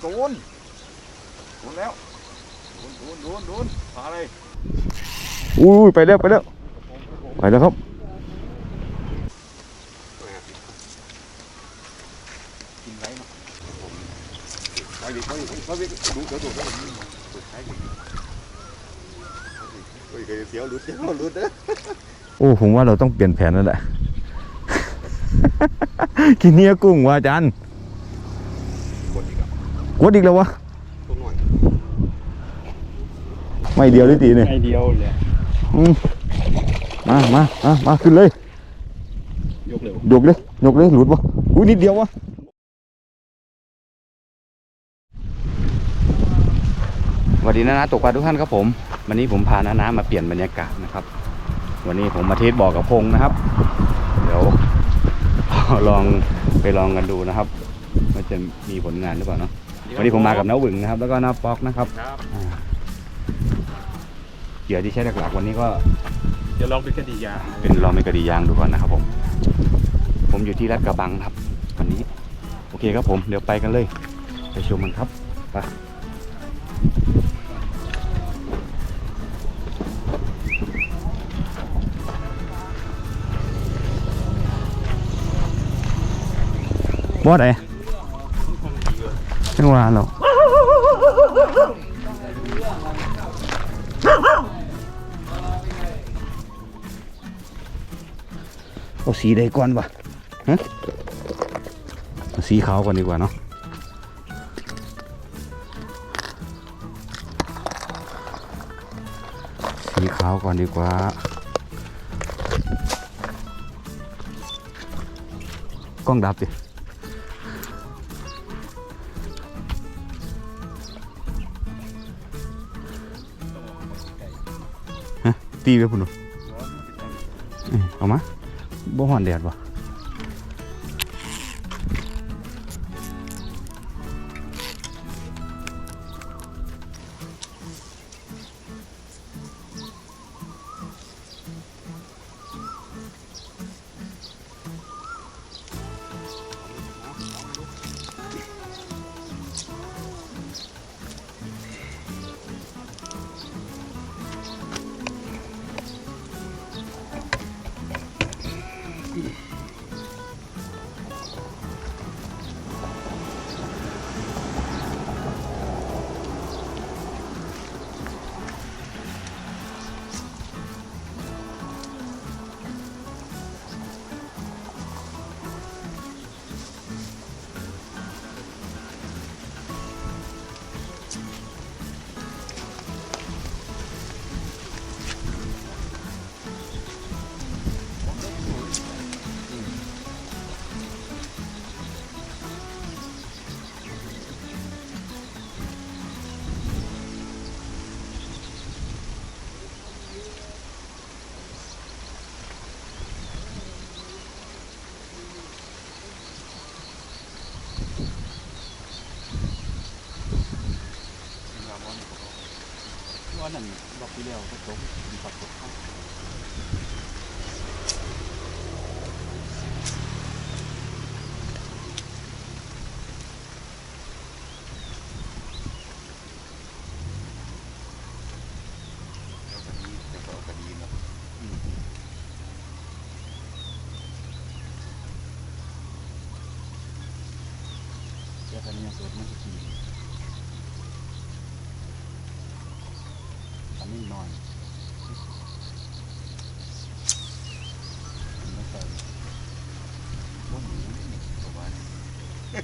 โดนโดนแล้วโดนโดนโดนโดนปลาอะไรอุ้ยไปแล้วไปแล้วไปแล้วครับกินไรมาไปดิไปดิไปดิดูเดี๋ยวดูเดี๋ยวดูใช้ดิเฮ้ยเสียวหลุดเสียวหลุดเด้อโอ้ผมว่าเราต้องเปลี่ยนแผนแล้วแหละกินเนี้ยกุ้งว่ะอาจารย์กดอีกอะ กดอีกแล้ววะตัวหน่อยไม่เดียวเลยตีเนี่ยไอเดียวเลยอืมมามามามาขึ้นเลย ยกเร็วยกเลยยกเลยหลุดวะอุ้ยนิดเดียววะสวัสดีนะนะตกปลาทุกท่านครับผม วันนี้ผมพานานามาเปลี่ยนบรรยากาศนะครับ วันนี้ผมมาเทสบ่อกับพงนะครับ เดี๋ยวลองไปลองกันดูนะครับว่าจะมีผลงานหรือเปล่าเนาะ วันนี้ผมมากับน้าหวึงนะครับ แล้วก็น้าป๊อกนะครับครับอ่าเหยื่อที่ใช้หลักๆวันนี้ก็เดี๋ยวลองเป็นคดียาเป็นลองเป็นกระดียางดูก่อนนะครับผม ผมอยู่ที่รัดกระบังครับวันนี้ โอเคครับผมเดี๋ยวไปกันเลย ไปชมมันครับไปบอส ไอ้จังหวะเราเอาสีใดก่อนวะฮะเอาสีขาวก่อนดีกว่าเนาะสีขาวก่อนดีกว่ากล้องดับดิ ตีไปพุ่นเออ้ยเอามาบ่หอนแดดว นั้นบอกที่เดียวก็จบมีปัดกดเข้าวก็ดีแล้วก็เอากระดีเนาะ เดี๋ยวคันนี้สดมันจะกินอั นิ่งน้อนไม่ใส่ลูกหมูนี่ประมาณนี้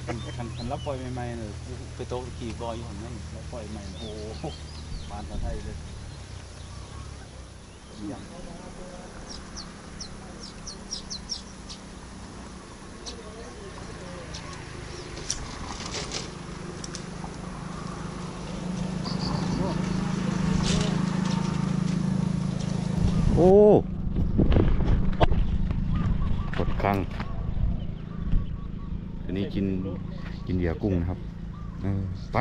คันคันคันรับปล่อยใหม่ๆเนี่ยไปโต๊ะกี่บอยอยู่ของนั่นรับปล่อยใหม่โอ้โหบานตะไทยเลยอย่าง โอ้กดคังอันนี้กินกินเหยื่อกุ้งนะครับไป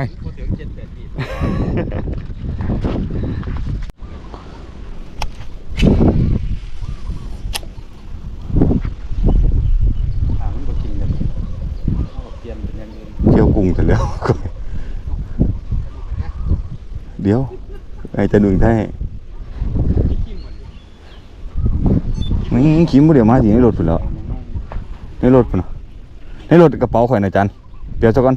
เที่ยวกุ้งกันแล้ว เดี๋ยวไอ้จะดึงให้ คิมบ่เดี๋ยวมาสิในรถพุ่นแล้วในรถพุ่นน่ะในรถกระเป๋าข่อยนะจันเดี๋ยวซะก่อน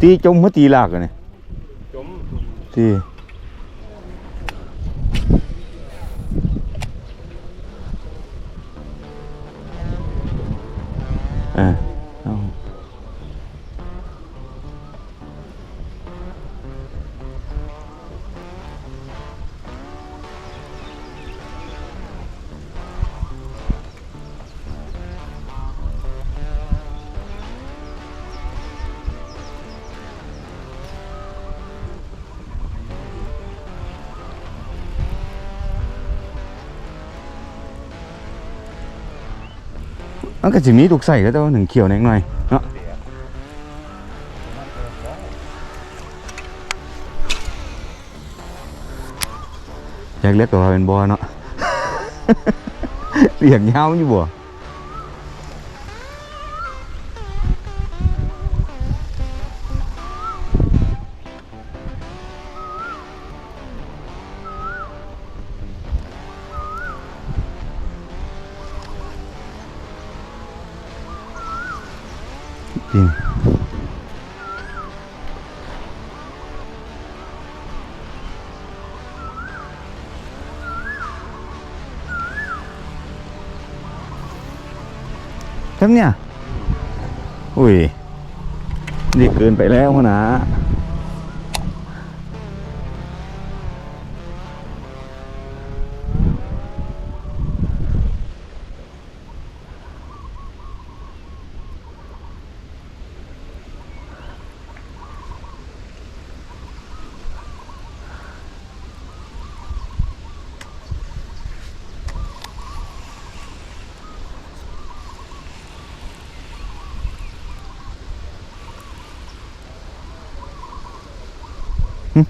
ตีจมหัวตีลากอะเนี่ยจมตี ออเอา มันก็สิมีถูกใส่แล้วแต่ว่าหนึ่งเขียวหน่อยเนาะอยากเรียกตัวาเป็นบัวเนาะเรียกยาวมันอยู่บ่ ครับเนี่ย อุ้ย นี่เกินไปแล้วนะ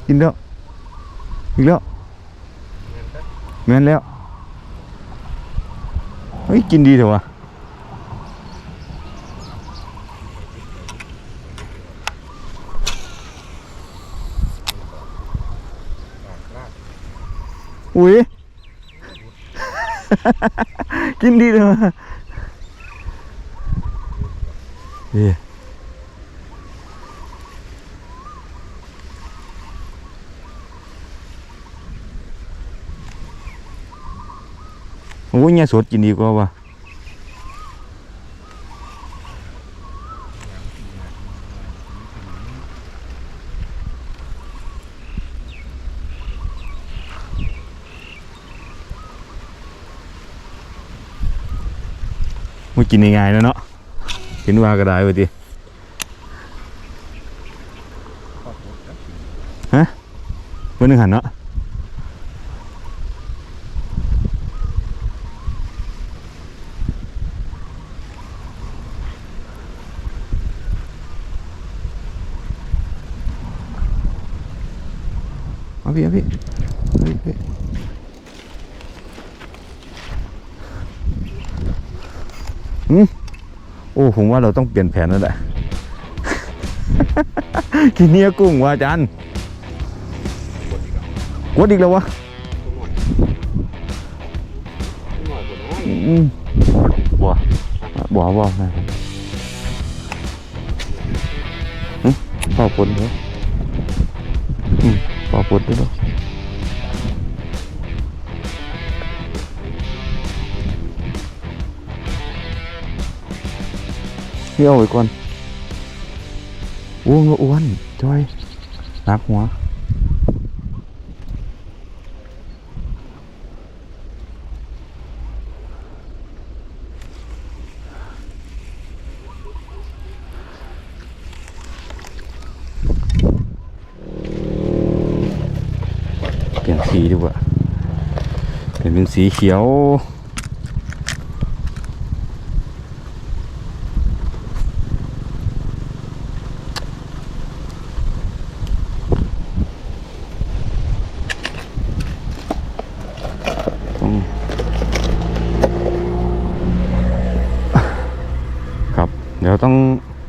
กินแล้ว อีกแล้วแม่นแล้ว เฮ้ย กินดีเถอะวะอุ้ย กินดีเลยวะ โอ้ยเนี่ยสดกินดีกว่าวะมันกินง่ายๆแล้วเนาะเห็นว่าก็ได้เว้ยทีฮะเมื่อนึงหันเนาะ พี่เอาพี่เอาพี่พี่อืมโอ้ผมว่าเราต้องเปลี่ยนแผนแล้วแหละกินเนื้อกุ้งว่ะอาจารย์กดอีกแล้ววะบัวบัวบัวมาหึพ่อปนเหรออืมพ่อปนเนาะ เที่ยวไว้ก่อนอ้ สีดีกว่าเห็นเป็นสีเขียวครับเดี๋ยวต้อง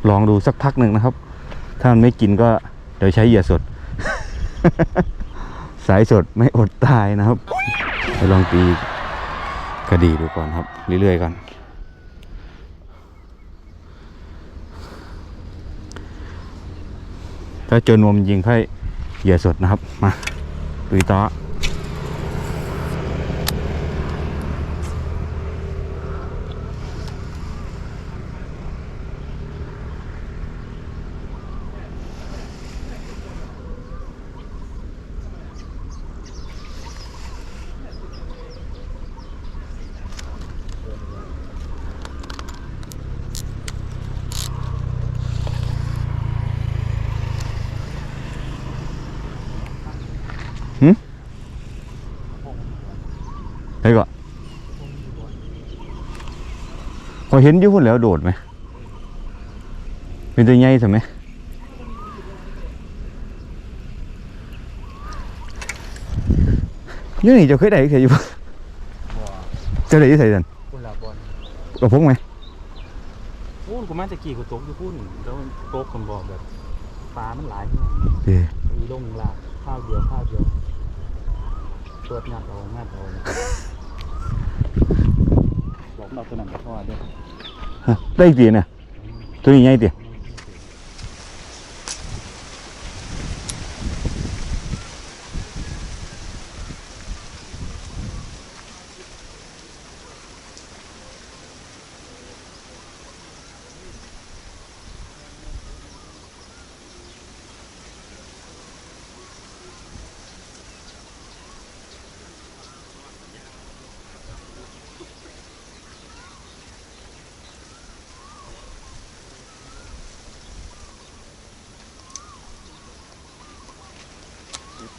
ลองดูสักพักหนึ่งนะครับ ถ้ามันไม่กินก็เดี๋ยวใช้เหยื่อสด สายสดไม่อดตายนะครับไปลองตีกระดีดูก่อนครับ เรื่อยๆก่อนถ้าเจอนวมยิงค่เหยื่อสดนะครับ มาตุยต่อ ไปก่อนพอ เห็นอยุ่พุ่นแล้วโดดไหมเป็นตัวใหญ่ใช่ไหมอยี่นี่เจะเคยได้เคยอยู่ปะบ่เจะได้อยี่ใส่สันคุณลาบอลกับพงไหมพูนกูมาจะกี่กูตกอยู่พูนแล้วมันตกคนบอกแบบปลามันหลายขึ้นมาเด้มีลงลากข้าวเดียวข้าวเดียวเปิดงัดเอางัดเอาบอกเราตัวนั้นก็พอเด้อฮะ ได้อีกตีเนี่ยตัวนี้ใหญ่ตี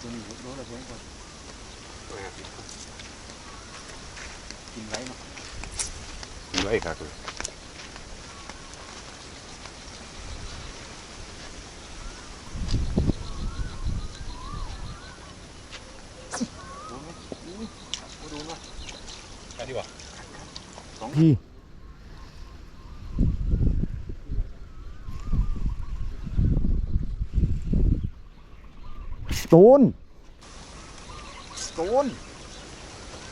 ตัวนี้โดนแล้วเพิ่งก่อนกินไรเนาะ ไว้ครับ โดนไหมอุ้ยโอ้โดนว่ะ ไปดีกว่าพี่สโตนโดน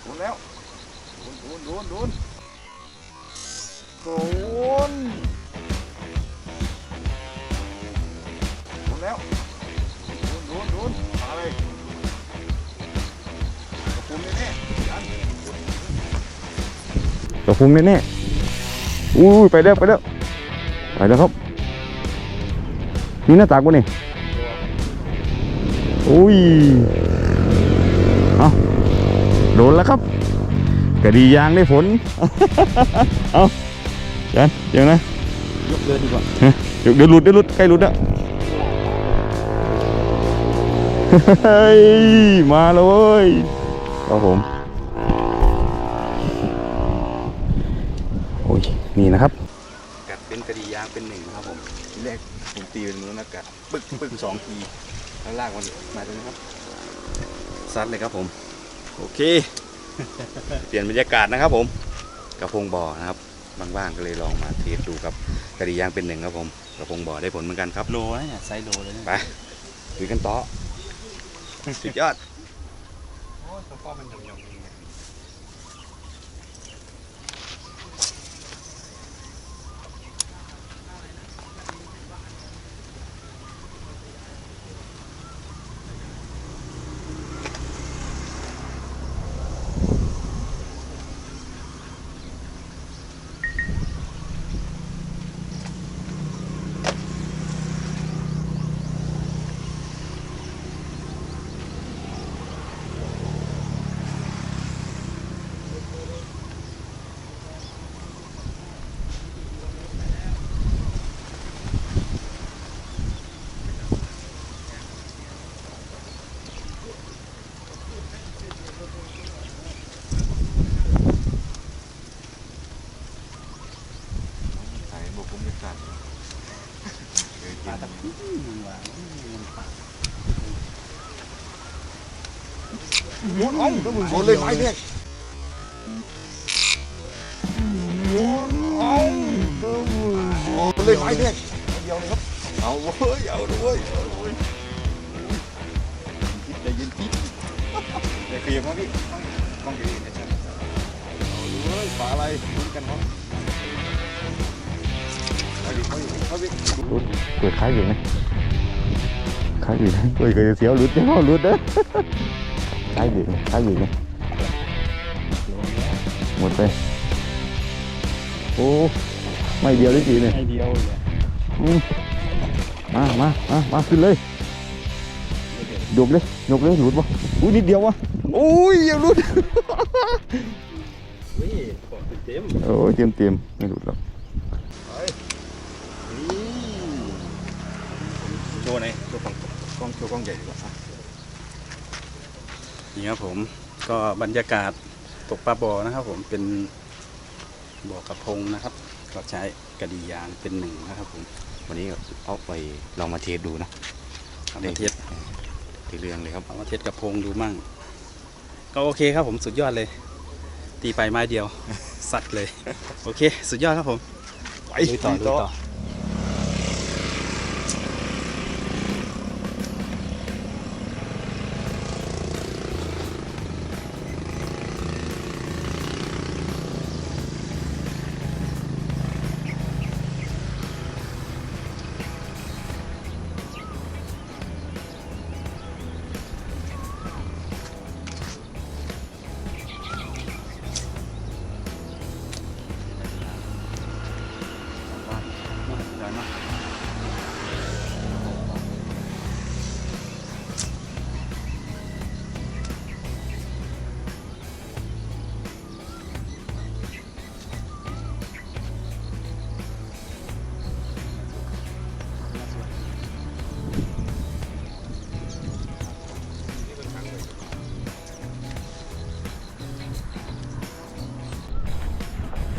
โดนแล้วโดนโดนโดนโดนโดนโดนแล้วโดนโดนโดนมาเลยกระปุกแน่ๆยันกับพุงแน่ๆอุ้ยไปแล้วไปแล้วไปแล้วครับมีหน้าต่างปะนี่ อุ้ย เอาโดนแล้วครับกระดียางได้ผล เอาจันเดี๋ยวนะ ยกเรือดีกว่าเดี๋ยวเดี๋ยวหลุดเดี๋ยวหลุดใกล้หลุดอะเฮ้ยมาแล้วเว้ยครับผม โอ้ย นี่นะครับ กัดเป็นกระดียางเป็นหนึ่งครับผมทีแรกผมตีเป็นมือนะกัด ปึ๊กปึ๊กสองที แล้วลากมันมาตรงนี้ครับซัดเลยครับผม โอเค เปลี่ยนบรรยากาศนะครับผมกระพงบ่อนะครับว่างๆก็เลยลองมาเทสดูกับกระดียางเป็นหนึ่งครับผมกระพงบ่อได้ผลเหมือนกันครับโลนะเนี่ยไซส์โลเลยเนี่ยไปคุยกันต่อสุดยอดโอ้ยตัวพ่อมันหย่อมๆ กผมจะกัดเคยปกิลานตะพีมันว่ามันปลาโดนเอ้าโเอาดิเอาดิเปิดค้ายอยู่ไหมค้ายอยู่นะเฮ้ยเคยเสียวหลุดเดี๋ยวหลุดเด้อค้ายอยู่ไหมค้ายอยู่ไหมหมดไปโอ้ไม่เดียวได้จีเนี่ยไอเดียวเลยอืมมามามามาขึ้นเลยยกเลยยกเลยหลุดวะอุ้ยนิดเดียววะอุ้ยยังหลุดนี่กดเต็มโอ้ยเตรียมเตรียมไม่หลุดหรอก โชว์ไหนโชว์กล้องกล้องโชว์กล้องใหญ่ดีกว่าอะนี่ครับผมก็บรรยากาศตกปลาบ่อนะครับ ผมเป็นบ่อกระพงนะครับ ก็ใช้กระดียางเป็นหนึ่งนะครับผมวันนี้เอาไปลองมาเทสดูนะเอามาเทสที่เรื่องเลยครับเอามาเทสกระพงดูมั่ง ก็โอเคครับผมสุดยอดเลย ตีไปไม้เดียว สัดเลย โอเค สุดยอดครับผมไปลุยต่อลุยต่อ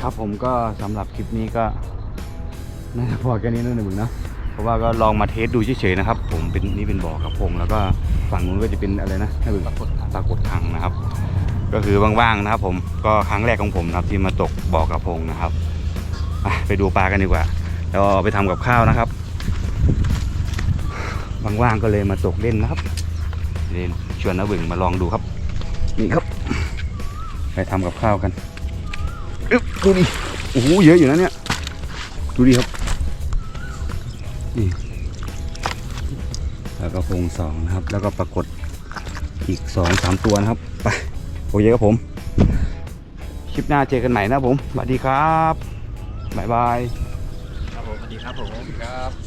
ครับผมก็สำหรับคลิปนี้ก็น่าจะพอแค่นี้นั่นเองนะเพราะว่าก็ลองมาเทสดูเฉยๆนะครับ ผมเป็นนี่เป็นบ่อกระพง แล้วก็ฝั่งนู้นก็จะเป็นอะไรนะนั่นเป็นปรากฏปรากฏทางนะครับ ก็คือว่างๆนะครับ ผมก็ครั้งแรกของผมนะครับ ที่มาตกบ่อกระพงนะครับไปดูปลากันดีกว่าแล้วเอาไปทำกับข้าวนะครับว่างๆก็เลยมาตกเล่นนะครับเล่นชวนน้าบึงมาลองดูครับ นี่ครับ ไปทำกับข้าวกัน อึ๊บดูดิโอ้โหเยอะอยู่นะเนี่ย ดูดิครับนี่แล้วก็พงสองนะครับ แล้วก็ปรากฏอีกสองสามตัวนะครับ ไปโอเคครับผม คลิปหน้าเจอกันใหม่นะผมสวัสดีครับ บ๊ายบาย ครับผม สวัสดีครับผมครับ